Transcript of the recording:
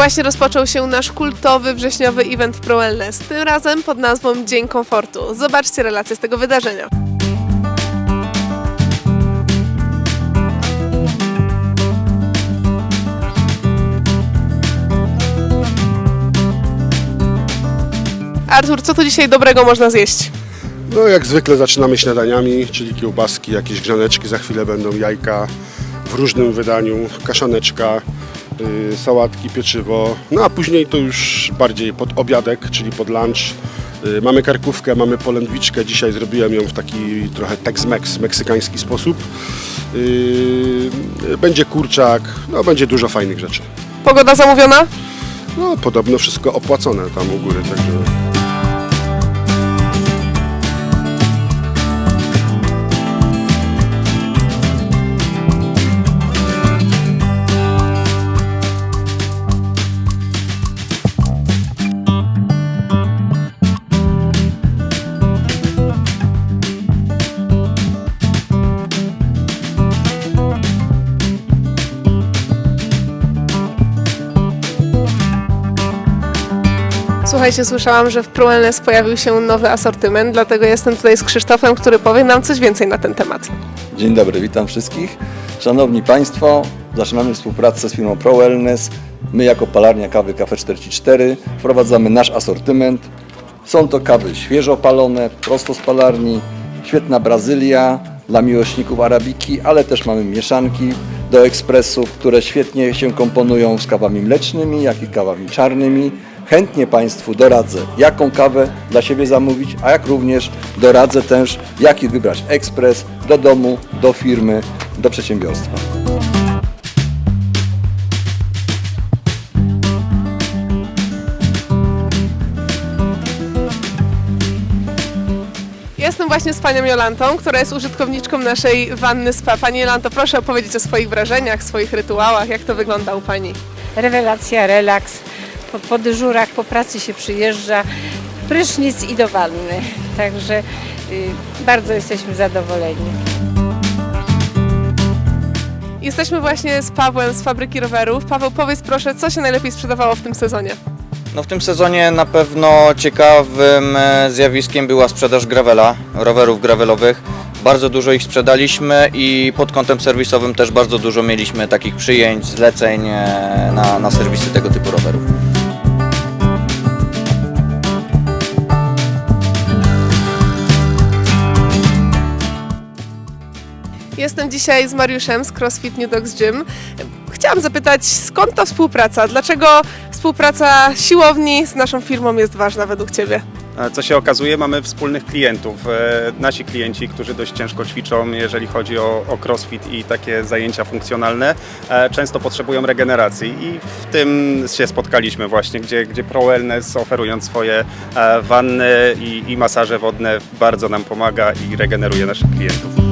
Właśnie rozpoczął się nasz kultowy wrześniowy event w Pro tym razem pod nazwą Dzień Komfortu. Zobaczcie relację z tego wydarzenia. Artur, co tu dzisiaj dobrego można zjeść? No jak zwykle zaczynamy śniadaniami, czyli kiełbaski, jakieś grzaneczki, za chwilę będą jajka w różnym wydaniu, kaszaneczka, sałatki, pieczywo, no a później to już bardziej pod obiadek, czyli pod lunch. Yy, mamy karkówkę, mamy polędwiczkę, dzisiaj zrobiłem ją w taki trochę Tex-Mex, meksykański sposób. Yy, będzie kurczak, no będzie dużo fajnych rzeczy. Pogoda zamówiona? No podobno wszystko opłacone tam u góry, także... Słuchajcie, słyszałam, że w Pro Wellness pojawił się nowy asortyment, dlatego jestem tutaj z Krzysztofem, który powie nam coś więcej na ten temat. Dzień dobry, witam wszystkich. Szanowni Państwo, zaczynamy współpracę z firmą Pro Wellness. My jako palarnia kawy Cafe 44 wprowadzamy nasz asortyment. Są to kawy świeżo palone, prosto z palarni, świetna Brazylia dla miłośników arabiki, ale też mamy mieszanki do ekspresów, które świetnie się komponują z kawami mlecznymi, jak i kawami czarnymi. Chętnie Państwu doradzę, jaką kawę dla siebie zamówić, a jak również doradzę też, jaki wybrać ekspres do domu, do firmy, do przedsiębiorstwa. Jestem właśnie z panią Jolantą, która jest użytkowniczką naszej wanny spa. Pani Jolanto, proszę opowiedzieć o swoich wrażeniach, swoich rytuałach, jak to wygląda u pani. Rewelacja, relaks. Po, po dyżurach, po pracy się przyjeżdża. Prysznic i do wanny. Także y, bardzo jesteśmy zadowoleni. Jesteśmy właśnie z Pawłem z fabryki rowerów. Paweł, powiedz proszę, co się najlepiej sprzedawało w tym sezonie? No w tym sezonie na pewno ciekawym e, zjawiskiem była sprzedaż gravela, rowerów gravelowych. Bardzo dużo ich sprzedaliśmy i pod kątem serwisowym też bardzo dużo mieliśmy takich przyjęć, zleceń e, na, na serwisy tego typu rowerów. Jestem dzisiaj z Mariuszem z CrossFit New Dogs Gym. Chciałam zapytać, skąd ta współpraca? Dlaczego współpraca siłowni z naszą firmą jest ważna według Ciebie? Co się okazuje, mamy wspólnych klientów. E, Nasi klienci, którzy dość ciężko ćwiczą, jeżeli chodzi o, o crossfit i takie zajęcia funkcjonalne, e, często potrzebują regeneracji i w tym się spotkaliśmy właśnie, gdzie, gdzie Pro Wellness oferując swoje e, wanny i, i masaże wodne bardzo nam pomaga i regeneruje naszych klientów.